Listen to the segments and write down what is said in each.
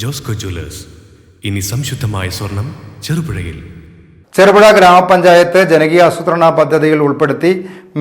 Josco Jewellers. ഇനി സംശുദ്ധമായ സ്വർണം ചെറുപുഴയിൽ. ചെറുപുഴ ഗ്രാമപഞ്ചായത്ത് ജനകീയ ആസൂത്രണ പദ്ധതിയിൽ ഉൾപ്പെടുത്തി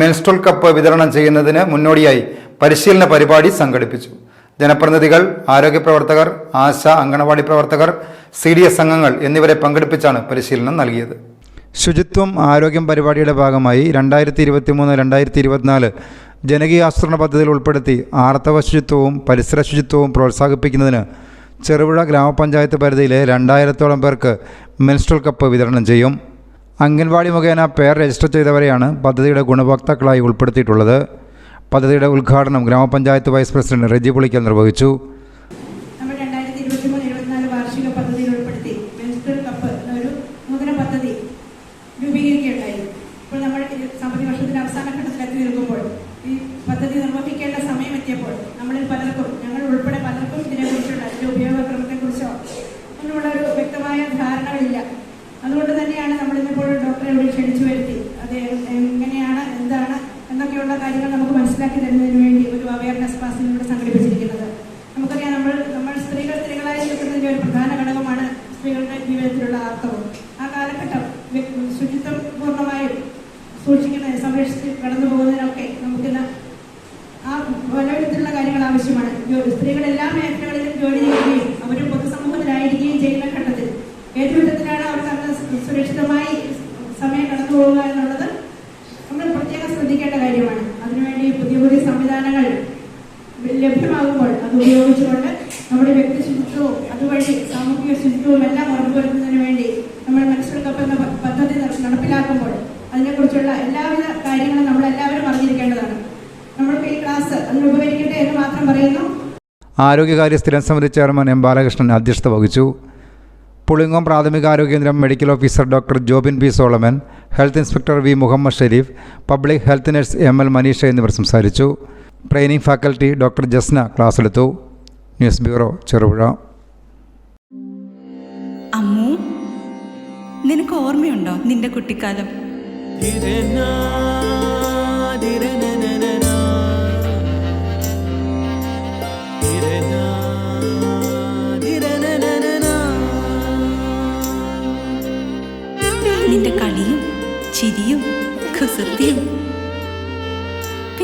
മെൻസ്ട്രൽ കപ്പ് വിതരണം ചെയ്യുന്നതിന് മുന്നോടിയായി പരിശീലന പരിപാടി സംഘടിപ്പിച്ചു. ജനപ്രതിനിധികൾ ആരോഗ്യ പ്രവർത്തകർ ആശ അങ്കണവാടി പ്രവർത്തകർ സി ഡി എസ് അംഗങ്ങൾ എന്നിവരെ പങ്കെടുപ്പിച്ചാണ് പരിശീലനം നൽകിയത്. ശുചിത്വം ആരോഗ്യം പരിപാടിയുടെ ഭാഗമായി രണ്ടായിരത്തി ഇരുപത്തി മൂന്ന് രണ്ടായിരത്തി ഇരുപത്തിനാല് ജനകീയ ആസൂത്രണ പദ്ധതിയിൽ ഉൾപ്പെടുത്തി ആർത്തവ ശുചിത്വവും പരിസര ശുചിത്വവും പ്രോത്സാഹിപ്പിക്കുന്നതിന് ചെറുപുഴ ഗ്രാമപഞ്ചായത്ത് പരിധിയിലെ രണ്ടായിരത്തോളം പേർക്ക് മിനിസ്ട്രൽ കപ്പ് വിതരണം ചെയ്യും. അംഗൻവാടി മുഖേന പേർ രജിസ്റ്റർ ചെയ്തവരെയാണ് പദ്ധതിയുടെ ഗുണഭോക്താക്കളായി ഉൾപ്പെടുത്തിയിട്ടുള്ളത്. പദ്ധതിയുടെ ഉദ്ഘാടനം ഗ്രാമപഞ്ചായത്ത് വൈസ് പ്രസിഡന്റ് റെജി പുളിക്കൽ നിർവഹിച്ചു. രൂപീകരിക്കുകയുണ്ടായി. ഇപ്പോൾ നമ്മൾ സാമ്പത്തിക വർഷത്തിന്റെ അവസാന ധാരണകളില്ല അതുകൊണ്ട് തന്നെയാണ് നമ്മൾ ഇന്നിപ്പോൾ ഡോക്ടറെ ഇവിടെ ക്ഷണിച്ചു വരുത്തി. അത് എങ്ങനെയാണ് എന്താണ് എന്നൊക്കെയുള്ള കാര്യങ്ങൾ നമുക്ക് മനസ്സിലാക്കി തരുന്നതിന് വേണ്ടി ഒരു അവയർനെസ് ക്ലാസ്സിൽ ഇവിടെ സംഘടിപ്പിച്ചിരിക്കുന്നത്. നമുക്കറിയാം നമ്മൾ നമ്മൾ സ്ത്രീകൾ സ്ത്രീകളായി നിൽക്കുന്നതിന്റെ ഒരു പ്രധാന ഘടകമാണ് സ്ത്രീകളുടെ ജീവിതത്തിലുള്ള ആർത്തവം. ആ കാലഘട്ടം ശുചിത്വം പൂർണമായും സൂക്ഷിക്കുന്ന സംരക്ഷിച്ച് കടന്നു പോകുന്നതിനൊക്കെ നമുക്കിന്ന് ആ പലവിധത്തിലുള്ള കാര്യങ്ങൾ ആവശ്യമാണ്. സ്ത്രീകൾ എല്ലാ മേഖലകളിലും ജോലി ചെയ്യുകയും ഉപയോഗിച്ചുകൊണ്ട് നമ്മുടെ വ്യക്തി ശുചിത്വവും അതുവഴി സാമൂഹിക ശുചിത്വവും എല്ലാം ഉറപ്പുവരുത്തുന്നതിന് വേണ്ടി നമ്മൾ കപ്പ് പദ്ധതി നടപ്പിലാക്കുമ്പോൾ അതിനെക്കുറിച്ചുള്ള എല്ലാവിധ കാര്യങ്ങളും നമ്മൾ എല്ലാവരും അറിഞ്ഞിരിക്കേണ്ടതാണ്. നമ്മൾക്ക് ഈ ക്ലാസ് അതിന് ഉപകരിക്കട്ടെ എന്ന് മാത്രം പറയുന്നു. ആരോഗ്യകാര്യ സ്ഥിരം സമിതി ചെയർമാൻ എം ബാലകൃഷ്ണൻ അധ്യക്ഷത വഹിച്ചു. പുളിങ്ങോം പ്രാഥമികാരോഗ്യ കേന്ദ്രം medical officer doctor Jobin P Solomon health inspector V Muhammad Sharif public health nurse M L Maneesha എന്നിവർ സംസാരിച്ചു. Training faculty doctor Jasna ക്ലാസ്സെടുത്തു. News bureau Cherupuzha. Ammu നിനക്ക് ഓർമ്മയുണ്ടോ നിന്റെ കുട്ടിക്കാലം? നിന്റെ കളിയും ചിരിയും കുസൃതിയും